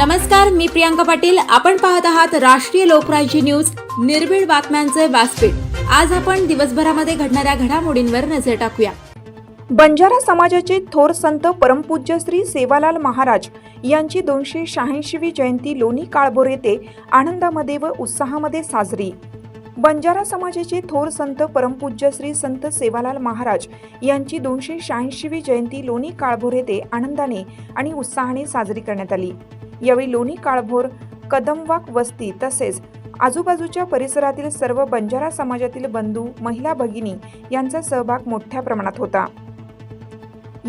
नमस्कार मी प्रियांका पाटील. आपण पाहत आहात राष्ट्रीय लोकराज्य न्यूज. निर्भीड बातम्यांचे व्यासपीठ. आज आपण दिवसभरामध्ये घडणाऱ्या घडामोडींवर नजर टाकूया. बंजारा समाजाचे थोर संत परमपूज्य श्री सेवालाल महाराज यांची दोनशे शहाऐंशीवी जयंती लोणी काळभोर येथे आनंदामध्ये व उत्साहामध्ये साजरी. बंजारा समाजाचे थोर संत परमपूज्य श्री संत सेवालाल महाराज यांची दोनशे शहाऐंशीवी जयंती लोणी काळभोर येथे आनंदाने आणि उत्साहाने साजरी करण्यात आली. यावेळी लोणी काळभोर कदमवाक वस्ती तसेच आजूबाजूच्या परिसरातील सर्व बंजारा समाजातील बंधू महिला भगिनी यांचा सहभाग मोठ्या प्रमाणात होता.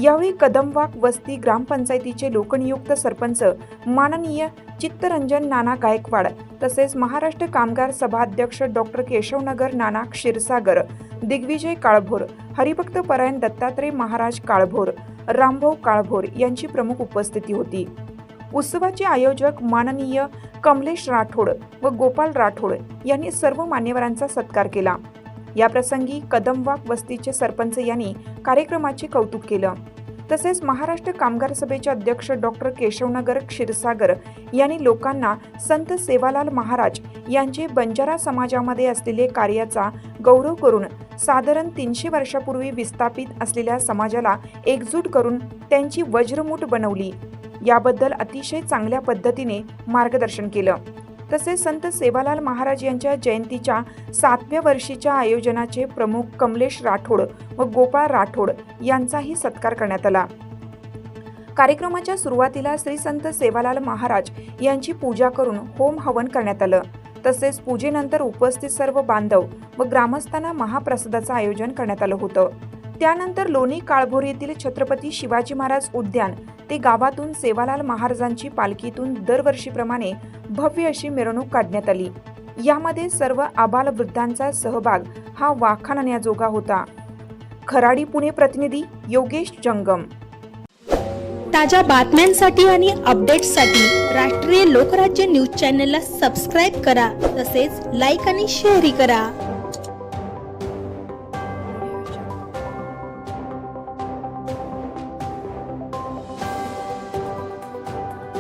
यावेळी कदमवाक वस्ती ग्रामपंचायतीचे लोकनियुक्त सरपंच माननीय चित्तरंजन नाना गायकवाड तसेच महाराष्ट्र कामगार सभा अध्यक्ष डॉक्टर केशवनगर नाना क्षीरसागर दिग्विजय काळभोर हरिभक्त परायण दत्तात्रय महाराज काळभोर रामभाऊ काळभोर यांची प्रमुख उपस्थिती होती. उत्सवाचे आयोजक माननीय कमलेश राठोड व गोपाल राठोड यांनी सर्व मान्यवरांचा सत्कार केला. याप्रसंगी कदमवाक वस्तीचे सरपंच यांनी कार्यक्रमाचे कौतुक केलं. तसेच महाराष्ट्र कामगार सभेचे अध्यक्ष डॉक्टर केशवनगर क्षीरसागर यांनी लोकांना संत सेवालाल महाराज यांचे बंजारा समाजामध्ये असलेले कार्याचा गौरव करून साधारण तीनशे वर्षापूर्वी विस्थापित असलेल्या समाजाला एकजूट करून त्यांची वज्रमूठ बनवली. याबद्दल अतिशय चांगल्या पद्धतीने मार्गदर्शन केलं. तसेच संत सेवालाल महाराज यांच्या जयंतीच्या सातव्या वर्षीच्या आयोजनाचे प्रमुख कमलेश राठोड व गोपाळ राठोड यांचाही सत्कार करण्यात आला. कार्यक्रमाच्या सुरुवातीला श्री संत सेवालाल महाराज यांची पूजा करून होम हवन करण्यात आलं. तसेच पूजेनंतर उपस्थित सर्व बांधव व ग्रामस्थांना महाप्रसादाचं आयोजन करण्यात आलं होतं. त्यानंतर लोणी काळभोर येथील छत्रपती शिवाजी महाराज उद्यान ते गावातून सेवालाल महाराजांची पालखीतून दरवर्षीप्रमाणे भव्य अशी मिरवणूक काढण्यात आली. यामध्ये सर्व आबाल वृद्धांचा सहभाग हा वाखाणण्याजोगा होता. खराडी पुणे प्रतिनिधी योगेश जंगम. ताज्या बातम्यांसाठी आणि अपडेट्ससाठी राष्ट्रीय लोकराज्य न्यूज चॅनलला सबस्क्राईब करा तसेच लाईक आणि शेअरही करा.